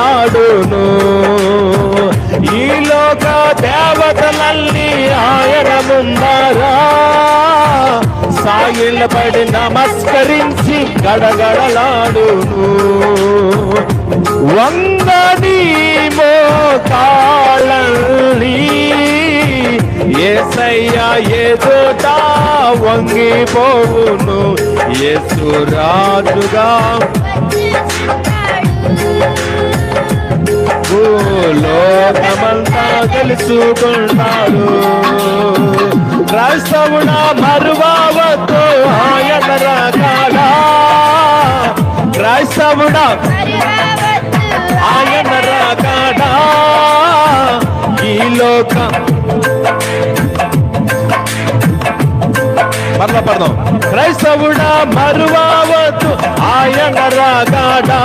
గడగడలాడును ఈ లోక దేవతలల్లి ఆయన ముందరా. సాగిలపడి నమస్కరించి గడగడలాడును. వంగని మోకాళ్ళని ఏసయ్యా ఎదుట వంగిపోవును. యేసు రాజుగా భూలోకమంతా తెలుసుకుంటారు. క్రైస్తవుడ మరువవద్దు ఆయన రాగాడా క్రైస్తవుడ ఆయన రాగాడా ఈ లోక. మరలా పడదాం క్రైస్తవుడ మరువవద్దు ఆయన రాగాడా